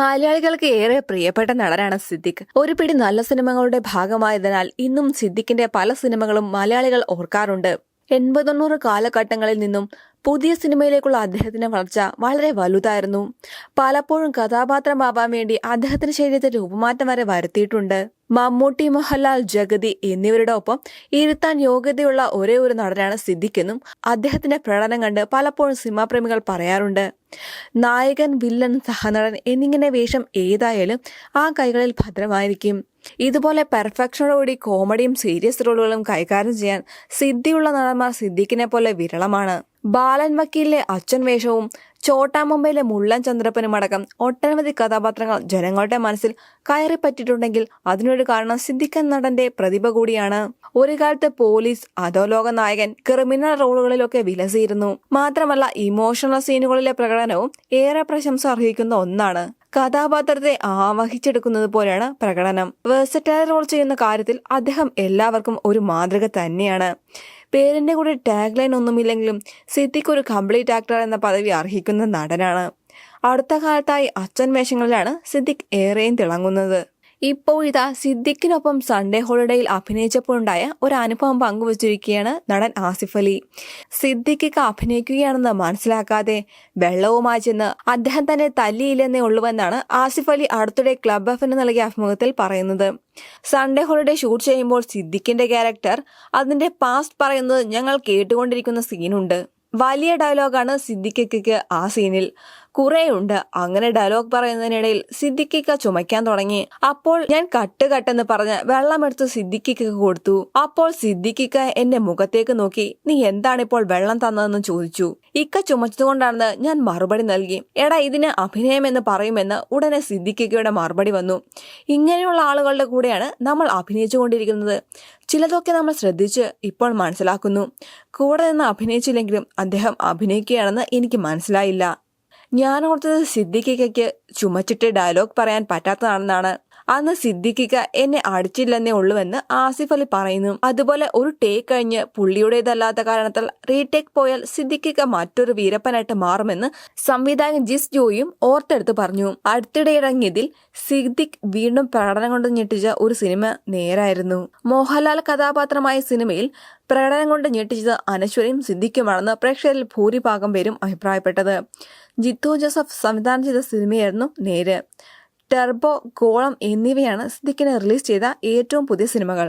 മലയാളികൾക്ക് ഏറെ പ്രിയപ്പെട്ട നടനാണ് സിദ്ദിഖ്. ഒരു പിടി നല്ല സിനിമകളുടെ ഭാഗമായതിനാൽ ഇന്നും സിദ്ദിഖിന്റെ പല സിനിമകളും മലയാളികൾ ഓർക്കാറുണ്ട്. എൺപതൊണ്ണൂറ് കാലഘട്ടങ്ങളിൽ നിന്നും പുതിയ സിനിമയിലേക്കുള്ള അദ്ദേഹത്തിന്റെ വളർച്ച വളരെ വലുതായിരുന്നു. പലപ്പോഴും കഥാപാത്രമാവാൻ വേണ്ടി അദ്ദേഹത്തിന്റെ ശരീരത്തിൽ രൂപമാറ്റം വരെ വരുത്തിയിട്ടുണ്ട്. മമ്മൂട്ടി മോഹൻലാൽ ജഗതി എന്നിവരുടെ ഒപ്പം ഇരുത്താൻ യോഗ്യതയുള്ള ഒരേ ഒരു നടനാണ് സിദ്ദിഖെന്നും അദ്ദേഹത്തിന്റെ പ്രകടനം കണ്ട് പലപ്പോഴും സിനിമാപ്രേമികൾ പറയാറുണ്ട്. നായകൻ വില്ലൻ സഹനടൻ എന്നിങ്ങനെ വേഷം ഏതായാലും ആ കൈകളിൽ ഭദ്രമായിരിക്കും. ഇതുപോലെ പെർഫെക്ഷനോടുകൂടി കോമഡിയും സീരിയസ് റോളുകളും കൈകാര്യം ചെയ്യാൻ സിദ്ധിയുള്ള നടന്മാർ സിദ്ദിഖിനെ പോലെ വിരളമാണ്. ബാലൻ വക്കീലിലെ അച്ഛൻ വേഷവും ചോട്ടാ മുംബൈയിലെ മുള്ളൻ ചന്ദ്രപ്പനും അടക്കം ഒട്ടനവധി കഥാപാത്രങ്ങൾ ജനങ്ങളുടെ മനസ്സിൽ കയറിപ്പറ്റിയിട്ടുണ്ടെങ്കിൽ അതിനൊരു കാരണം സിദ്ദിഖ് എന്ന നടന്റെ പ്രതിഭ കൂടിയാണ്. ഒരു കാലത്ത് പോലീസ് അധോലോക നായകൻ ക്രിമിനൽ റോളുകളിലൊക്കെ വിലസിയിരുന്നു. മാത്രമല്ല ഇമോഷണൽ സീനുകളിലെ പ്രകടനവും ഏറെ പ്രശംസ അർഹിക്കുന്ന ഒന്നാണ്. കഥാപാത്രത്തെ ആവഹിച്ചെടുക്കുന്നത് പോലെയാണ് പ്രകടനം. വേഴ്സറ്റൈൽ റോൾ ചെയ്യുന്ന കാര്യത്തിൽ അദ്ദേഹം എല്ലാവർക്കും ഒരു മാതൃക തന്നെയാണ്. പേരിന്റെ കൂടെ ടാഗ് ലൈൻ ഒന്നുമില്ലെങ്കിലും സിദ്ദിഖ് ഒരു കംപ്ലീറ്റ് ആക്ടർ എന്ന പദവി അർഹിക്കുന്ന നടനാണ്. അടുത്ത കാലത്തായി അച്ഛൻ വേഷങ്ങളിലാണ് സിദ്ദിഖ് ഏറെയും തിളങ്ങുന്നത്. ഇപ്പോൾ ഇതാ സിദ്ദിഖിനൊപ്പം സൺഡേ ഹോളിഡേയിൽ അഭിനയിച്ചപ്പോഴുണ്ടായ ഒരു അനുഭവം പങ്കുവച്ചിരിക്കുകയാണ് നടൻ ആസിഫ് അലി. സിദ്ദിഖിക്ക് അഭിനയിക്കുകയാണെന്ന് മനസ്സിലാക്കാതെ വെള്ളവുമായി ചെന്ന് അദ്ദേഹം തന്നെ തല്ലിയില്ലെന്നേ ഉള്ളുവെന്നാണ് ആസിഫ് അലി അടുത്തിടെ ക്ലബ് എഫിന് നൽകിയ അഭിമുഖത്തിൽ പറയുന്നത്. സൺഡേ ഹോളിഡേ ഷൂട്ട് ചെയ്യുമ്പോൾ സിദ്ദിഖിന്റെ ക്യാരക്ടർ അതിന്റെ പാസ്റ്റ് പറയുന്നത് ഞങ്ങൾ കേട്ടുകൊണ്ടിരിക്കുന്ന സീനുണ്ട് വലിയ ഡയലോഗാണ് സിദ്ദിഖിക്ക് ആ സീനിൽ. കുറേയുണ്ട്. അങ്ങനെ ഡയലോഗ് പറയുന്നതിനിടയിൽ സിദ്ദിഖിക്ക ചുമയ്ക്കാൻ തുടങ്ങി. അപ്പോൾ ഞാൻ കട്ട് കട്ടെന്ന് പറഞ്ഞ് വെള്ളമെടുത്ത് സിദ്ദിഖിക്ക് കൊടുത്തു. അപ്പോൾ സിദ്ദിഖിക്ക എന്റെ മുഖത്തേക്ക് നോക്കി നീ എന്താണ് ഇപ്പോൾ വെള്ളം തന്നതെന്ന് ചോദിച്ചു? ഇക്ക ചുമച്ചതുകൊണ്ടാണെന്ന് ഞാൻ മറുപടി നൽകി. എടാ ഇതിന് അഭിനയം എന്ന് പറയുമെന്ന് ഉടനെ സിദ്ദിഖിക്കയുടെ മറുപടി വന്നു. ഇങ്ങനെയുള്ള ആളുകളുടെ കൂടെയാണ് നമ്മൾ അഭിനയിച്ചുകൊണ്ടിരിക്കുന്നത്. ചിലതൊക്കെ നമ്മൾ ശ്രദ്ധിച്ച് ഇപ്പോൾ മനസ്സിലാക്കുന്നു. കൂടെ നിന്ന് അഭിനയിച്ചില്ലെങ്കിലും അദ്ദേഹം അഭിനയിക്കുകയാണെന്ന് എനിക്ക് മനസ്സിലായില്ല. ഞാൻ ഓർത്തത് സിദ്ദിഖിക്കയ്ക്ക് ചുമച്ചിട്ട് ഡയലോഗ് പറയാൻ പറ്റാത്തതാണെന്നാണ്. അന്ന് സിദ്ദിഖിക്ക എന്നെ അടിച്ചില്ലെന്നേ ഉള്ളുവെന്ന് ആസിഫ് അലി പറയുന്നു. അതുപോലെ ഒരു ടേക്ക് കഴിഞ്ഞ് പുള്ളിയുടേതല്ലാത്ത കാരണത്താൽ റീടേക്ക് പോയാൽ സിദ്ദിഖിക്ക മറ്റൊരു വീരപ്പനായിട്ട് മാറുമെന്ന് സംവിധായകൻ ജിസ് ജോയും ഓർത്തെടുത്ത് പറഞ്ഞു. അടുത്തിടെ ഇറങ്ങിയതിൽ സിദ്ദിഖ് വീണ്ടും പ്രകടനം കൊണ്ട് ഞെട്ടിച്ച ഒരു സിനിമ നേരായിരുന്നു. മോഹൻലാൽ കഥാപാത്രമായ സിനിമയിൽ പ്രകടനം കൊണ്ട് ഞെട്ടിച്ചത് അനശ്വരയും സിദ്ദിഖുമാണെന്ന് പ്രേക്ഷകരിൽ ഭൂരിഭാഗം പേരും അഭിപ്രായപ്പെട്ടത്. ജിത്തു ജോസഫ് സംവിധാനം ചെയ്ത സിനിമയായിരുന്നു നേര്. ടെർബോ ഗോളം എന്നിവയാണ് സിദ്ദിഖിനെ റിലീസ് ചെയ്ത ഏറ്റവും പുതിയ സിനിമകൾ.